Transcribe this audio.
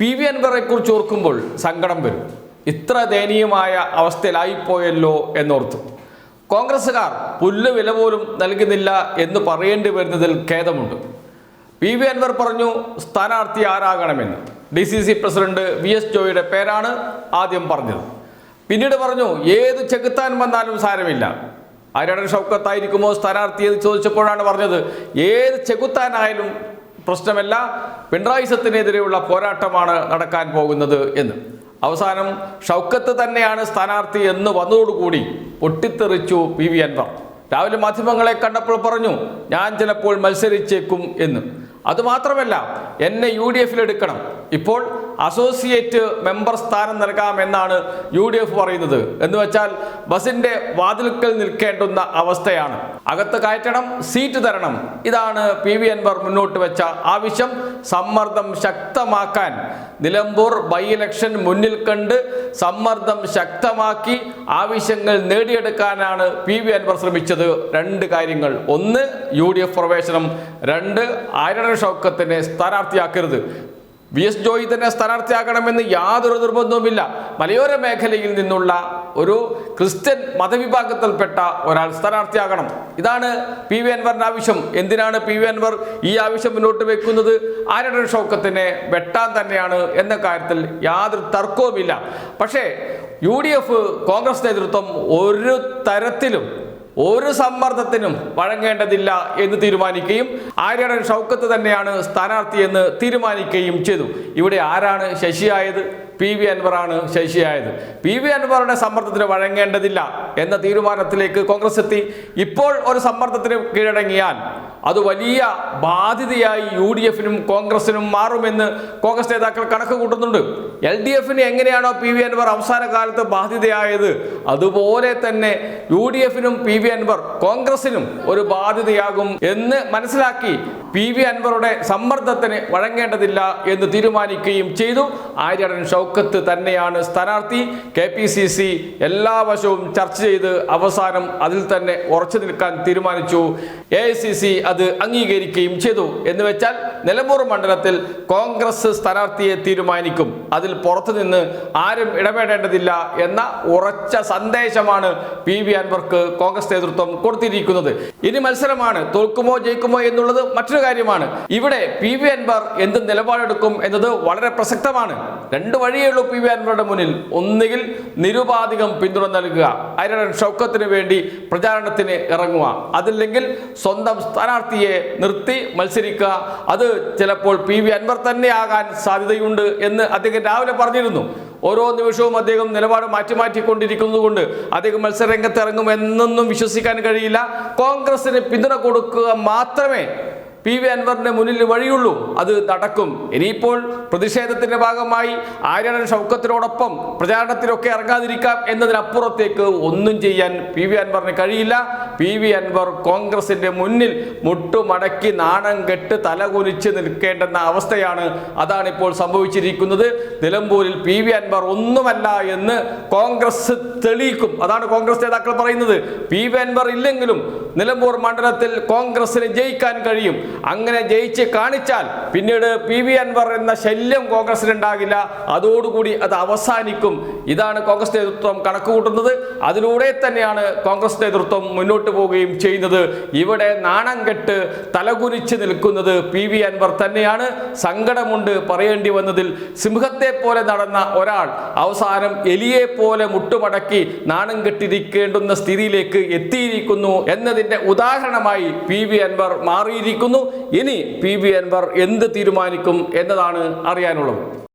P V അൻവറെ കുറിച്ച് ഓർക്കുമ്പോൾ സങ്കടം വരും. ഇത്ര ദയനീയമായ അവസ്ഥയിലായിപ്പോയല്ലോ എന്നോർത്തു. കോൺഗ്രസ്സുകാർ പുല്ല് വില പോലും നൽകുന്നില്ല എന്ന് പറയേണ്ടി വരുന്നതിൽ ഖേദമുണ്ട്. പി വി അൻവർ പറഞ്ഞു സ്ഥാനാർത്ഥി ആരാകണമെന്ന്. D C C president V S ജോയിയുടെ പേരാണ് ആദ്യം പറഞ്ഞത്. പിന്നീട് പറഞ്ഞു ഏത് ചെകുത്താൻ വന്നാലും സാരമില്ല. ആര്യാടൻ ഷൗക്കത്തായിരിക്കുമോ സ്ഥാനാർത്ഥി എന്ന് ചോദിച്ചപ്പോഴാണ് പറഞ്ഞത് ഏത് ചെകുത്താനായാലും പ്രശ്നമല്ല പിണറായിസത്തിനെതിരെയുള്ള പോരാട്ടമാണ് നടക്കാൻ പോകുന്നത് എന്ന്. അവസാനം ഷൗക്കത്ത് തന്നെയാണ് സ്ഥാനാർത്ഥി എന്ന് വന്നതോടുകൂടി പൊട്ടിത്തെറിച്ചു പി വി അൻവർ. രാവിലെ മാധ്യമങ്ങളെ കണ്ടപ്പോൾ പറഞ്ഞു ഞാൻ ചിലപ്പോൾ മത്സരിച്ചേക്കും എന്ന്. അതുമാത്രമല്ല എന്നെ യു ഡി എഫിൽ എടുക്കണം. ഇപ്പോൾ അസോസിയേറ്റ് മെമ്പർ സ്ഥാനം നൽകാമെന്നാണ് യു ഡി എഫ് പറയുന്നത്. എന്ന് വെച്ചാൽ ബസിന്റെ വാതിൽക്കൽ നിൽക്കേണ്ടുന്ന അവസ്ഥയാണ്. അകത്ത് കയറ്റണം സീറ്റ് തരണം. ഇതാണ് പി വി അൻവർ മുന്നോട്ട് വെച്ച ആവശ്യം. സമ്മർദ്ദം ശക്തമാക്കാൻ നിലമ്പൂർ ബൈ ഇലക്ഷൻ മുന്നിൽ കണ്ട് സമ്മർദ്ദം ശക്തമാക്കി ആവശ്യങ്ങൾ നേടിയെടുക്കാനാണ് പി വി അൻവർ ശ്രമിച്ചത്. രണ്ട് കാര്യങ്ങൾ. ഒന്ന് യു ഡി എഫ് പ്രവേശനം. രണ്ട് ആരണ ഷൗക്കത്തിനെ സ്ഥാനാർത്ഥിയാക്കരുത്. വി എസ് ജോയി തന്നെ സ്ഥാനാർത്ഥിയാകണമെന്ന് യാതൊരു നിർബന്ധവുമില്ല. മലയോര മേഖലയിൽ നിന്നുള്ള ഒരു ക്രിസ്ത്യൻ മതവിഭാഗത്തിൽപ്പെട്ട ഒരാൾ സ്ഥാനാർത്ഥിയാകണം. ഇതാണ് പി വി അൻവറിന്റെ ആവശ്യം. എന്തിനാണ് പി വി അൻവർ ഈ ആവശ്യം മുന്നോട്ട് വെക്കുന്നത്? ആരുടെ ഷൗക്കത്തിനെ വെട്ടാൻ തന്നെയാണ് എന്ന കാര്യത്തിൽ യാതൊരു തർക്കവുമില്ല. പക്ഷേ യു കോൺഗ്രസ് നേതൃത്വം ഒരു തരത്തിലും ഒരു സമ്മർദ്ദത്തിനും വഴങ്ങേണ്ടതില്ല എന്ന് തീരുമാനിക്കുകയും ആര്യടൻ ഷൗക്കത്ത് തന്നെയാണ് സ്ഥാനാർത്ഥിയെന്ന് തീരുമാനിക്കുകയും ചെയ്തു. ഇവിടെ ആരാണ് ശശിയായത്? പി വി അൻവറാണ് ശേഷിയായത്. പി വി അൻവറുടെ സമ്മർദ്ദത്തിന് വഴങ്ങേണ്ടതില്ല എന്ന തീരുമാനത്തിലേക്ക് കോൺഗ്രസ് എത്തി. ഇപ്പോൾ ഒരു സമ്മർദ്ദത്തിന് കീഴടങ്ങിയാൽ അത് വലിയ ബാധ്യതയായി യു ഡി എഫിനും കോൺഗ്രസിനും മാറുമെന്ന് കോൺഗ്രസ് നേതാക്കൾ കണക്ക് കൂട്ടുന്നുണ്ട് എൽ ഡി എഫിന് എങ്ങനെയാണോ പി വി അൻവർ അവസാന കാലത്ത് ബാധ്യതയായത് അതുപോലെ തന്നെ യു ഡി എഫിനും പി വി അൻവർ കോൺഗ്രസിനും ഒരു ബാധ്യതയാകും എന്ന് മനസ്സിലാക്കി പി വി അൻവറുടെ സമ്മർദ്ദത്തിന് വഴങ്ങേണ്ടതില്ല എന്ന് തീരുമാനിക്കുകയും ചെയ്തു. ആര്യടൻ ഷൗക്കത്ത് തന്നെയാണ് സ്ഥാനാർത്ഥി. കെ പി സി സി എല്ലാ വശവും ചർച്ച ചെയ്ത് അവസാനം അതിൽ തന്നെ ഉറച്ചു നിൽക്കാൻ തീരുമാനിച്ചു. എ അത് അംഗീകരിക്കുകയും ചെയ്തു. എന്ന് വെച്ചാൽ നിലമ്പൂർ മണ്ഡലത്തിൽ കോൺഗ്രസ് സ്ഥാനാർത്ഥിയെ തീരുമാനിക്കും. അതിൽ പുറത്തുനിന്ന് ആരും ഇടപെടേണ്ടതില്ല എന്ന ഉറച്ച സന്ദേശമാണ് പി വി അൻവർക്ക് കോൺഗ്രസ് നേതൃത്വം കൊടുത്തിരിക്കുന്നത്. ഇനി മത്സരമാണ്. തോൽക്കുമോ ജയിക്കുമോ എന്നുള്ളത് മറ്റൊരു കാര്യമാണ്. ഇവിടെ പി വി അൻവർ എന്ത് നിലപാടെടുക്കും എന്നത് വളരെ പ്രസക്തമാണ്. രണ്ട് വഴിയേ ഉള്ളൂ പി വി അൻവറുടെ മുന്നിൽ. ഒന്നുകിൽ നിരുപാധികം പിന്തുണ നൽകുക. അരൺ ഷൗക്കത്തിന് വേണ്ടി പ്രചാരണത്തിന് ഇറങ്ങുക. അതില്ലെങ്കിൽ സ്വന്തം സ്ഥാനാർത്ഥിയെ നിർത്തി മത്സരിക്കുക. അത് ചിലപ്പോൾ പി വി അൻവർ തന്നെ ആകാൻ സാധ്യതയുണ്ട് എന്ന് അദ്ദേഹം രാവിലെ പറഞ്ഞിരുന്നു. ഓരോ നിമിഷവും അദ്ദേഹം നിലപാട് മാറ്റി മാറ്റിക്കൊണ്ടിരിക്കുന്നതുകൊണ്ട് അദ്ദേഹം മത്സരരംഗത്ത് ഇറങ്ങും എന്നൊന്നും വിശ്വസിക്കാൻ കഴിയില്ല. കോൺഗ്രസിന് പിന്തുണ കൊടുക്കുക മാത്രമേ പി വി അൻവറിന്റെ മുന്നിൽ വഴിയുള്ളൂ. അത് നടക്കും. ഇനിയിപ്പോൾ പ്രതിഷേധത്തിന്റെ ഭാഗമായി ആര്യണൻ ഷൗക്കത്തിനോടൊപ്പം പ്രചാരണത്തിലൊക്കെ ഇറങ്ങാതിരിക്കാം എന്നതിനപ്പുറത്തേക്ക് ഒന്നും ചെയ്യാൻ പി വി അൻവറിന് കഴിയില്ല. പി വി അൻവർ കോൺഗ്രസിന്റെ മുന്നിൽ മുട്ടുമടക്കി നാണം കെട്ട് തലകുനിച്ച് നിൽക്കേണ്ടെന്ന അവസ്ഥയാണ് അതാണ് ഇപ്പോൾ സംഭവിച്ചിരിക്കുന്നത്. നിലമ്പൂരിൽ പി വി അൻവർ ഒന്നുമല്ല എന്ന് കോൺഗ്രസ് തെളിയിക്കും. അതാണ് കോൺഗ്രസ് നേതാക്കൾ പറയുന്നത്. പി വി അൻവർ ഇല്ലെങ്കിലും നിലമ്പൂർ മണ്ഡലത്തിൽ കോൺഗ്രസിന് ജയിക്കാൻ കഴിയും. അങ്ങനെ ജയിച്ച് കാണിച്ചാൽ പിന്നീട് പി വി അൻവർ എന്ന ശല്യം കോൺഗ്രസിന് ഉണ്ടാകില്ല അതോടുകൂടി അത് അവസാനിക്കും. ഇതാണ് കോൺഗ്രസ് നേതൃത്വം കണക്കുകൂട്ടുന്നത്. അതിലൂടെ തന്നെയാണ് കോൺഗ്രസ് നേതൃത്വം മുന്നോട്ട് പോവുകയും ചെയ്യുന്നത്. ഇവിടെ നാണം കെട്ട് തലകുനിച്ച് നിൽക്കുന്നത് പി വി അൻവർ തന്നെയാണ്. സങ്കടമുണ്ട് പറയേണ്ടി വന്നതിൽ. സിംഹത്തെ പോലെ നടന്ന ഒരാൾ അവസാനം എലിയെ പോലെ മുട്ടുമടക്കി നാണം കെട്ടിരിക്കേണ്ടുന്ന സ്ഥിതിയിലേക്ക് എത്തിയിരിക്കുന്നു എന്നതിന്റെ ഉദാഹരണമായി പി വി അൻവർ മാറിയിരിക്കുന്നു. ഇനി പി വി അൻവർ എന്ത് തീരുമാനിക്കും എന്നതാണ് അറിയാനുള്ളത്.